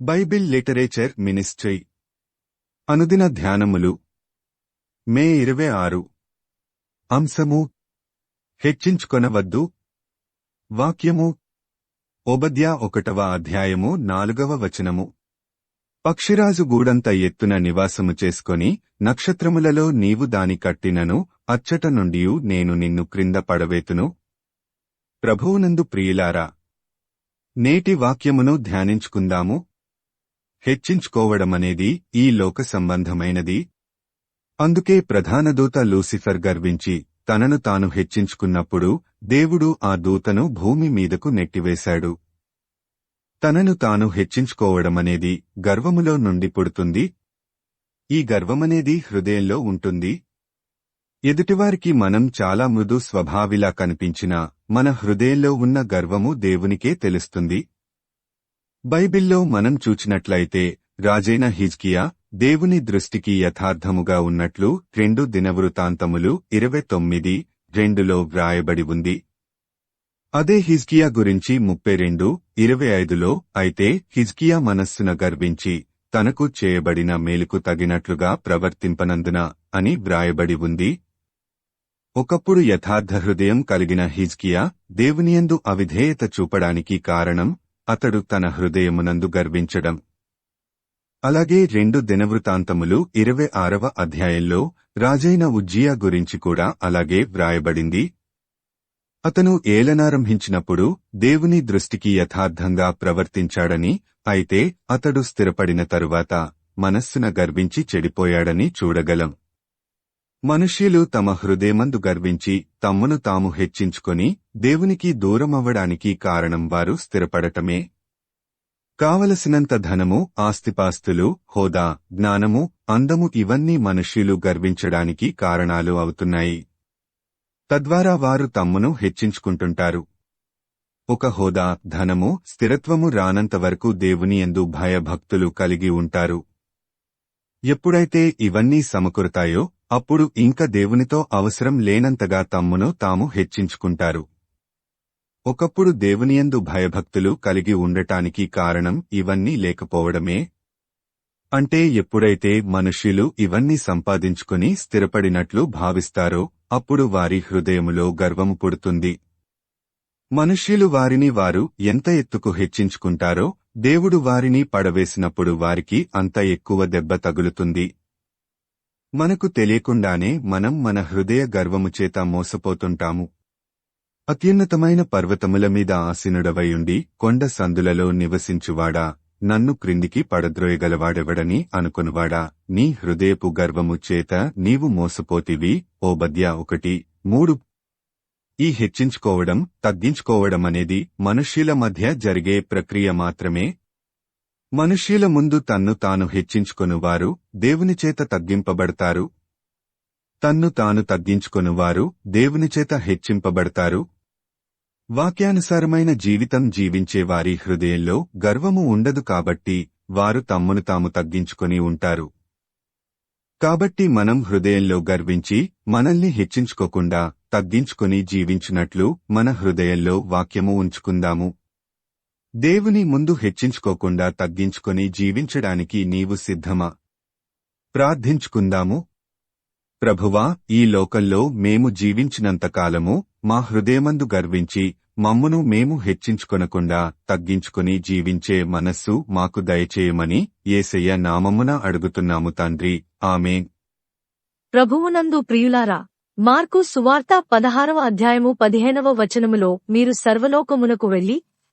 Bible literature ministry. అనుదిన ధ్యానములు. మే ఇరవై ఆరు. అంశము. హెచ్చించుకొనవద్దు. వాక్యము. ఓబద్యా ఒకటవ అధ్యాయము నాలుగవ వచనము. పక్షిరాజు గూడంత ఎత్తున నివాసము చేసుకొని నక్షత్రములలో నీవు దాని కట్టినను అచ్చట నుండియు నేను నిన్ను క్రింద పడవేతును. ప్రభువునందు ప్రియులారా నేటి వాక్యమును ధ్యానించుకుందాము. హెచ్చించుకోవడమనేది ఈ లోక సంబంధమైనది. అందుకే ప్రధాన దూత లూసిఫర్ గర్వించి తనను తాను హెచ్చించుకున్నప్పుడు దేవుడు ఆ దూతను భూమి మీదకు నెట్టివేశాడు. తనను తాను హెచ్చించుకోవడమనేది గర్వములో నుండి పుడుతుంది. ఈ గర్వమనేది హృదయంలో ఉంటుంది. ఎదుటివారికి మనం చాలా మృదు స్వభావిలా కనిపించినా మన హృదయంలో ఉన్న గర్వము దేవునికే తెలుస్తుంది. బైబిల్లో మనం చూచినట్లయితే రాజైన హిజ్కియా దేవుని దృష్టికి యథార్థముగా ఉన్నట్లు రెండు దినవృతాంతములు ఇరవై తొమ్మిది రెండులో వ్రాయబడి ఉంది. అదే హిజ్కియా గురించి ముప్పై రెండు ఇరవై ఐదులో అయితే హిజ్కియా మనస్సున గర్వించి తనకు చేయబడిన మేలుకు తగినట్లుగా ప్రవర్తింపనందున అని వ్రాయబడి ఉంది. ఒకప్పుడు యథార్థ హృదయం కలిగిన హిజ్కియా దేవునియందు అవిధేయత చూపడానికి కారణం అతడు తన హృదయమునందు గర్వించడం. అలాగే రెండు దినవృతాంతములు ఇరవై ఆరవ అధ్యాయంలో రాజైన ఉజ్జియా గురించి కూడా అలాగే వ్రాయబడింది. అతను ఏలనారంభించినప్పుడు దేవుని దృష్టికి యథార్థంగా ప్రవర్తించాడని అయితే అతడు స్థిరపడిన తరువాత మనస్సున గర్వించి చెడిపోయాడని చూడగలం. మనుష్యులు తమ హృదయమందు గర్వించి తమ్మును తాము హెచ్చించుకొని దేవునికి దూరమవ్వడానికి కారణం వారు స్థిరపడటమే. కావలసినంత ధనము ఆస్తిపాస్తులు హోదా జ్ఞానము అందము ఇవన్నీ మనుష్యులు గర్వించడానికి కారణాలు అవుతున్నాయి. తద్వారా వారు తమ్మును హెచ్చించుకుంటుంటారు. ఒక హోదా ధనము స్థిరత్వము రానంతవరకు దేవుని ఎందు భయభక్తులు కలిగి ఉంటారు. ఎప్పుడైతే ఇవన్నీ సమకూరుతాయో అప్పుడు ఇంక దేవునితో అవసరం లేనంతగా తమ్మును తాము హెచ్చించుకుంటారు. ఒకప్పుడు దేవునియందు భయభక్తులు కలిగి ఉండటానికి కారణం ఇవన్నీ లేకపోవడమే. అంటే ఎప్పుడైతే మనుష్యులు ఇవన్నీ సంపాదించుకుని స్థిరపడినట్లు భావిస్తారో అప్పుడు వారి హృదయములో గర్వము పుడుతుంది. మనుష్యులు వారిని వారు ఎంత ఎత్తుకు హెచ్చించుకుంటారో దేవుడు వారిని పడవేసినప్పుడు వారికి అంత ఎక్కువ దెబ్బ తగులుతుంది. మనకు తెలియకుండానే మనం మన హృదయ గర్వము చేత మోసపోతుంటాము. అత్యున్నతమైన పర్వతముల మీద ఆసీనుడవయుండి కొండ సందులలో నివసించువాడా? నన్ను క్రిందికి పడద్రోయగలవాడెవడని అనుకునివాడా? నీ హృదయపు గర్వము చేత నీవు మోసపోతివి ఓ ఒకటి. మూడు. ఈ హెచ్చించుకోవడం తగ్గించుకోవడం అనేది మనుష్యుల మధ్య జరిగే ప్రక్రియ మాత్రమే మనుష్యుల ముందు తన్ను తాను హెచ్చించుకొనువారు దేవునిచేత తగ్గింపబడతారు. తన్ను తాను తగ్గించుకొనువారు దేవునిచేత హెచ్చింపబడతారు. వాక్యానుసారమైన జీవితం జీవించే వారి హృదయంలో గర్వము ఉండదు కాబట్టి వారు తమ్మును తాము తగ్గించుకొని ఉంటారు. కాబట్టి మనం హృదయంలో గర్వించి మనల్ని హెచ్చించుకోకుండా తగ్గించుకుని జీవించినట్లు మన హృదయంలో వాక్యము ఉంచుకుందాము. దేవుని ముందు హెచ్చించుకోకుండా తగ్గించుకొని జీవించడానికి నీవు సిద్ధమా? ప్రార్థించుకుందాము. ప్రభువా ఈ లోకంలో మేము జీవించినంతకాలము మా హృదయమందు గర్వించి మమ్మును మేము హెచ్చించుకొనకుండా తగ్గించుకుని జీవించే మనస్సు మాకు దయచేయమని ఏసయ్య నామమున అడుగుతున్నాము తండ్రి. ఆమెన్. ప్రభువునందు ప్రియులారా మార్కు సువార్త పదహారవ అధ్యాయము పదిహేనవ వచనములో మీరు సర్వలోకమునకు వెళ్ళి